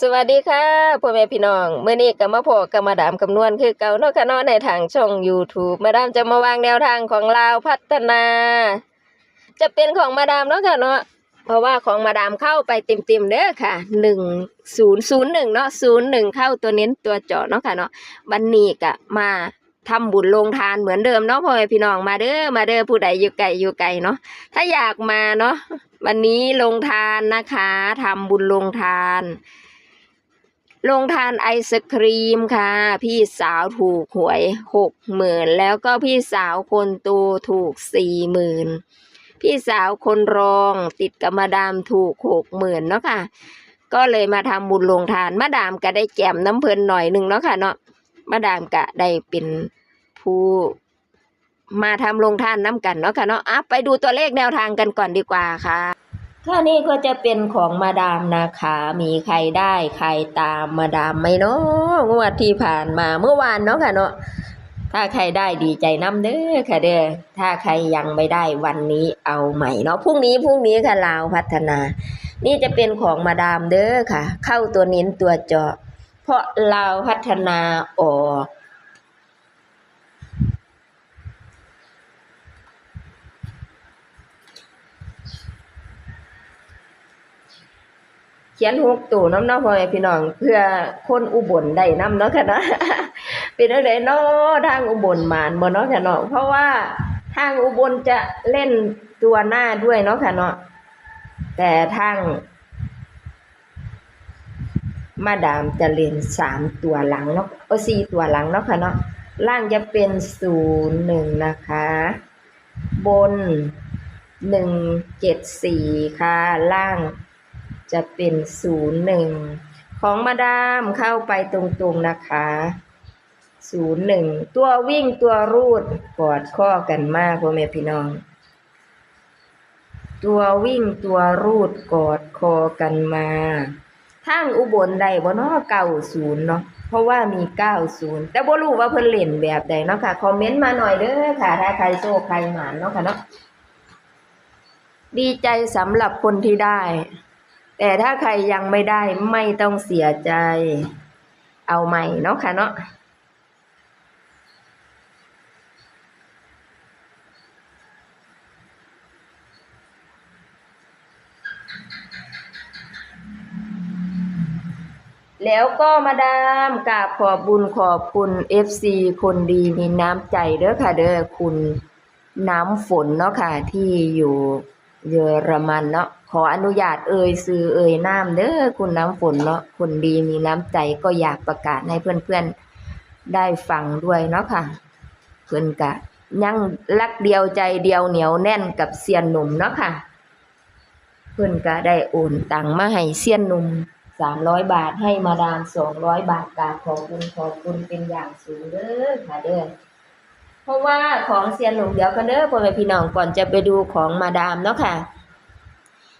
สวัสดีค่ะพ่อแม่พี่น้องเมื่อนี้ก็มาพบกับมาดามคำนวณคือเก่าเนาะค่ะเนาะในทางช่อง YouTube มาดามจะมาวางแนวทางของลาวพัฒนา จะเป็นของมาดามเนาะค่ะเนาะเพราะว่าของมาดามเข้าไปเต็มๆเด้อค่ะหนึ่งศูนย์ศูนย์หนึ่งเนาะศูนย์หนึ่งเข้าตัวเน้นตัวเจาะเนาะค่ะเนาะวันนี้ก็มาทำบุญลงทานเหมือนเดิมเนาะพ่อแม่พี่น้องมาเด้อมาเด้อผู้ใดอยู่ไกลอยู่ไกลเนาะถ้าอยากมาเนาะวันนี้ลงทานนะคะทำบุญลงทาน ลงทานไอศครีมค่ะ พี่สาวถูกหวยหกหมื่นแล้วก็พี่สาวคนโตถูกสี่หมื่นพี่สาวคนรองติดกับมาดามถูกหกหมื่นเนาะค่ะ ก็เลยมาทำบุญลงทานมาดามก็ได้แจมน้ำเพลินหน่อยหนึ่งเนาะค่ะเนาะมาดามก็ได้เป็นผู้มาทำลงทานน้ำกันเนาะค่ะเนาะอะไปดูตัวเลขแนวทางกันก่อนดีกว่าค่ะ ถ้านี่ก็จะเป็นของมาดามนะคะ มีใครได้ใครตามมาดามไหมเนาะงวดที่ผ่านมาเมื่อวานเนาะค่ะเนาะถ้าใครได้ดีใจน้ำเด้อค่ะเด้อถ้าใครยังไม่ได้วันนี้เอาใหม่เนาะพรุ่งนี้พรุ่งนี้ค่ะลาวพัฒนา นี่จะเป็นของมาดามเด้อค่ะ เข้าตัวเน้นตัวเจาะ เพราะลาวพัฒนาออก ขียนหกตัวน้ำเนาะพ่อแม่พี่น้อง เพื่อคนอุบลได้น้ำเนาะค่ะเนาะเป็นอะไรเนาะทางอุบลมานบ่เนาะค่ะเนาะเพราะว่าทางอุบลจะเล่นตัวหน้าด้วยเนาะค่ะเนาะแต่ทางมาดามจะเล่นสามตัวหลังเนาะเออสี่ตัวหลังเนาะค่ะเนาะล่างจะเป็นศูนย์หนึ่งนะคะ บนหนึ่งเจ็ดสี่ค่ะล่าง จะเป็นศูนย์หนึ่งของมาดามเข้าไปตรงๆนะคะศูนย์หนึ่งตัววิ่งตัวรูดกอดข้อกันมากพ่อแม่พี่น้อง ตัววิ่งตัวรูดกอดคอกันมาทางอุบลใดบ่เนาะเก้าศูนย์เนาะเพราะว่ามีเก้าศูนย์แต่บ่รู้ว่าเพิ่นเล่นแบบใดเนาะค่ะคอมเมนต์มาหน่อยเด้อค่ะ ถ้าใครโชคใครหมานเนาะค่ะเนาะดีใจสำหรับคนที่ได้ แต่ถ้าใครยังไม่ได้ไม่ต้องเสียใจ เอาใหม่เนาะค่ะเนาะแล้วก็มาดามกราบขอบบุญขอบคุณ FC คนดีมีน้ำใจเด้อค่ะเด้อคุณน้ำฝนเนาะค่ะที่อยู่เยอรมันเนาะ ขออนุญาตเอ่ยซื้อเอ่ยน้ำเด้อคุณน้ำฝนเนาะคนดีมีน้ำใจก็อยากประกาศให้เพื่อนๆได้ฟังด้วยเนาะค่ะ เพื่อนกะยังรักเดียวใจเดียวเหนียวแน่นกับเซียนหนุ่มเนาะค่ะ เพื่อนก็ได้โอนตังมาให้เซียนหนุ่มสามร้อยบาทให้มาดามสองร้อยบาทกาขอบคุณขอบคุณเป็นอย่างสูงเด้อค่ะเด้อเพราะว่าของเซียนหนุ่มเดี๋ยวกันเด้อพ่อแม่พี่น้องก่อนจะไปดูของมาดามเนาะค่ะ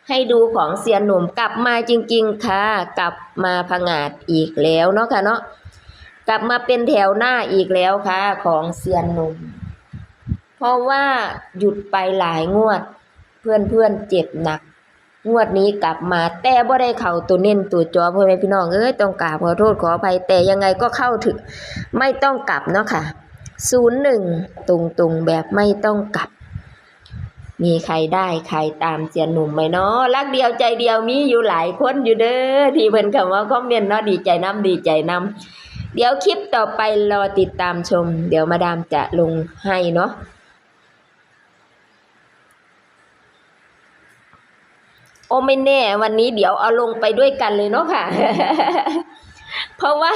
ให้ดูของเซียนหนุ่มกลับมาจริง ๆ ค่ะ กลับมาผงาดอีกแล้วเนาะค่ะเนาะกลับมาเป็นแถวหน้าอีกแล้วค่ะ ของเซียนหนุ่ม เพราะว่าหยุดไปหลายงวด เพื่อนเพื่อนๆเจ็บหนัก งวดนี้กลับมาแต่บ่ได้เข้าตัวเน้นตัวจอพ่อแม่พี่น้องเอ้ยต้องกราบขอโทษขออภัยแต่ยังไงก็เข้าถึงไม่ต้องกลับเนาะค่ะศูนย์หนึ่งตรงๆแบบไม่ต้องกลับ มีใครได้ใครตามเจียนหนุ่มไหมเนาะรักเดียวใจเดียวมีอยู่หลายคนอยู่เด้อที่เพิ่นคำว่าคอมเมนต์เนาะดีใจน้ำดีใจน้ำเดี๋ยวคลิปต่อไปรอติดตามชม เดี๋ยวมาดามจะลงให้เนาะโอ้ไม่แน่วันนี้เดี๋ยวเอาลงไปด้วยกันเลยเนาะค่ะ เพราะว่า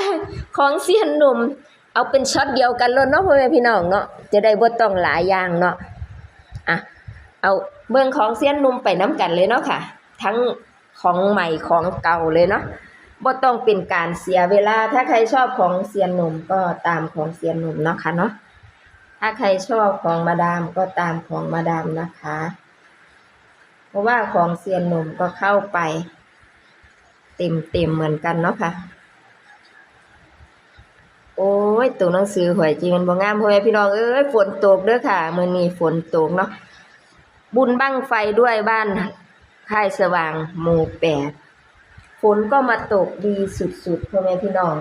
ของเซียนหนุ่ม เอาเป็นช็อตเดียวกันเลยเนาะพ่อแม่พี่น้องเนาะจะได้บ่ต้องหลายอย่างเนาะอะ เอาเบื้องของเซียนหนุ่มไปน้ำกันเลยเนาะค่ะ ทั้งของใหม่ของเก่าเลยเนาะบ่ต้องเป็นการเสียเวลา ถ้าใครชอบของเซียนหนุ่มก็ตามของเซียนหนุ่มเนาะค่ะเนาะ ถ้าใครชอบของมาดามก็ตามของมาดามนะคะ เพราะว่าของเซียนหนุ่มก็เข้าไป เต็มเต็มเหมือนกันเนาะค่ะ โอ้ยตัวหนังสือหวยจริงมันบ่งามพ่อแม่พี่น้องเอ้ยฝนตกเด้อค่ะมื้อนี้ฝนตกเนาะ บุญบั้งไฟด้วยบ้านค่ายสว่างหมู่แปดฝนก็มาตกดีสุดๆพ่อแม่พี่น้อง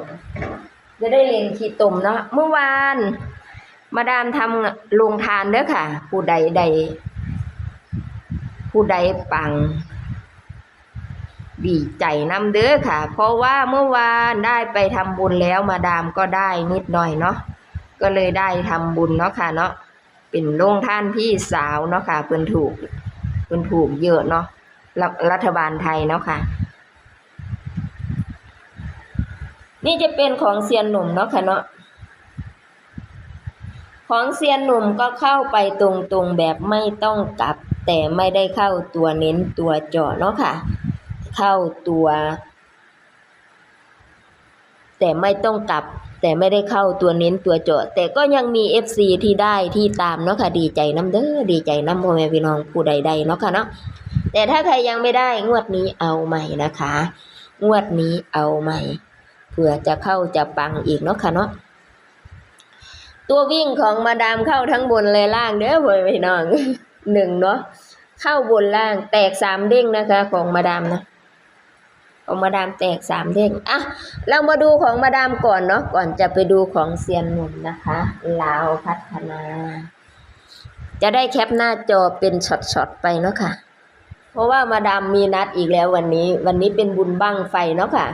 จะได้เล่นขี้ตมเนาะเมื่อวาน มาดามทำโรงทานเด้อค่ะ ผู้ใดใด ผู้ใดปัง ดีใจนำเด้อค่ะ เพราะว่าเมื่อวานได้ไปทำบุญแล้วมาดามก็ได้นิดหน่อยเนาะก็เลยได้ทำบุญเนาะค่ะเนาะ เป็นโรงท่านพี่สาวเนาะค่ะเพิ่นถูกเพิ่นถูกเยอะเนาะรัฐบาลไทยเนาะค่ะ นี่จะเป็นของเซียนหนุ่มเนาะค่ะเนาะของเซียนหนุ่มก็เข้าไปตรงๆแบบไม่ต้องกลับ แต่ไม่ได้เข้าตัวเน้นตัวเจาะเนาะค่ะ เข้าตัว แต่ไม่ต้องกลับ แต่ไม่ได้เข้าตัวเน้นตัวเจาะ แต่ก็ยังมี FC ที่ได้ที่ตามเนาะค่ะดีใจน้ำเด้อดีใจน้ำพ่อแม่พี่น้องผู้ใดๆเนาะค่ะเนาะแต่ถ้าใครยังไม่ได้งวดนี้เอาใหม่นะคะ งวดนี้เอาใหม่เผื่อจะเข้าจะปังอีกเนาะค่ะเนาะตัววิ่งของมาดามเข้าทั้งบนและล่างเด้อพ่อแม่พี่น้องหนึ่งเนาะเข้าบนล่างแตกสามเด้งนะคะของมาดามนะ ของมาดามแตกสามเด้งอะเรามาดูของมาดามก่อนเนาะก่อนจะไปดูของเซียนหนุ่มนะคะลาวพัฒนา จะได้แคปหน้าจอเป็นช็อตๆไปเนาะค่ะ เพราะว่ามาดามมีนัดอีกแล้ววันนี้ วันนี้เป็นบุญบั้งไฟเนาะค่ะ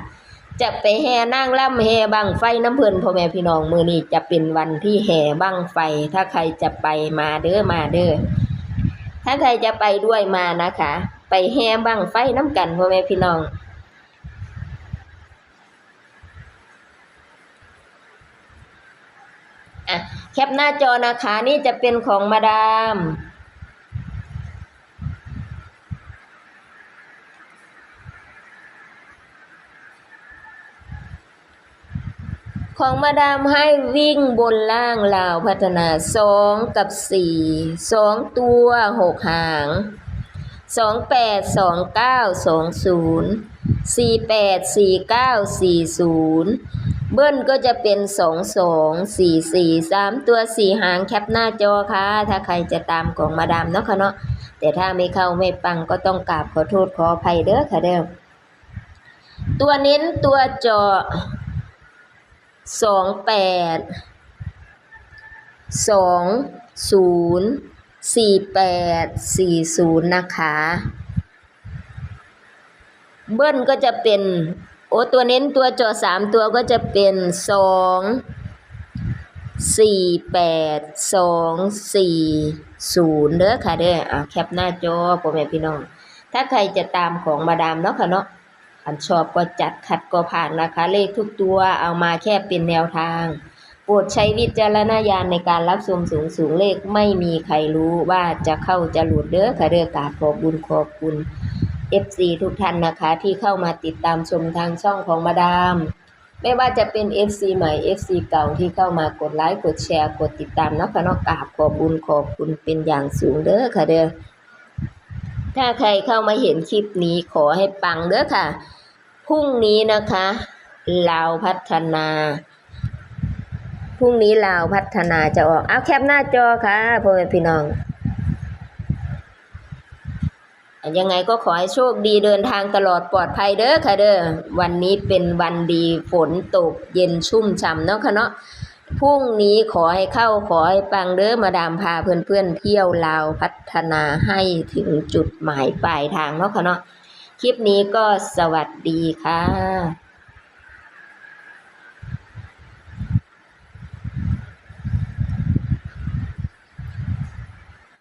จะไปแห่นางล่ำแห่บั้งไฟน้ำเพลินพ่อแม่พี่น้องมือนี้จะเป็นวันที่แห่บั้งไฟ ถ้าใครจะไปมาเด้อมาเด้อถ้าใครจะไปด้วยมานะคะ ไปแห่บั้งไฟน้ำกันพ่อแม่พี่น้องอะ แคปหน้าจอนะคะนี่จะเป็นของมาดามของมาดามให้วิ่งบนล่างลาวพัฒนาสองกับสี่สองตัวหกหางสองแปดสองเก้าสองศูนย์สี่แปดสี่เก้าสี่ศูนย์ เบิ้ลก็จะเป็นสองสองสี่สี่สามตัวสี่หางแคปหน้าจอค่ะ ถ้าใครจะตามของมาดามเนาะค่ะเนาะแต่ถ้าไม่เข้าไม่ปังก็ต้องกราบขอโทษขออภัยเด้อค่ะเด้อตัวเน้นตัวจาะสองแปดสองศูนย์สี่แปดสี่ศูนย์นะคะ เบิ้ลก็จะเป็น โอ้ตัวเน้นตัวจอสามตัวก็จะเป็นสองสี่แปดสองสี่ศูนย์เด้อค่ะเด้ออะแคปหน้าจอพ่อแม่พี่น้อง ถ้าใครจะตามของมาดามเนาะค่ะเนาะอันชอบก็จัดขัดก็ผ่านนะคะ เลขทุกตัวเอามาแค่เป็นแนวทาง โปรดใช้วิจารณญาณในการรับชมสูงสูงเลขไม่มีใครรู้ว่าจะเข้าจะหลุดเด้อค่ะเด้อกาขอบบุญขอบคุณ FC ทุกท่านนะคะที่เข้ามาติดตามชมทางช่องของมาดาม ไม่ว่าจะเป็น FC ใหม่ FC เก่าที่เข้ามากดไลค์กดแชร์กดติดตามนะคะนาะกราบขอบบุญขอบคุณเป็นอย่างสูงเด้อค่ะเด้อถ้าใครเข้ามาเห็นคลิปนี้ขอให้ปังเด้อค่ะพรุ่งนี้นะคะลาวพัฒนาพรุ่งนี้ลาวพัฒนาจะออกเอาแคปหน้าจอค่ะพ่อแม่พี่น้อง ยังไงก็ขอให้โชคดีเดินทางตลอดปลอดภัยเด้อค่ะเด้อวันนี้เป็นวันดีฝนตกเย็นชุ่มฉ่ำเนาะค่ะเนาะพรุ่งนี้ขอให้เข้าขอให้ปังเด้อมาดามพาเพื่อนๆเที่ยวลาวพัฒนาให้ถึงจุดหมายปลายทางเนาะค่ะเนาะคลิปนี้ก็สวัสดีค่ะ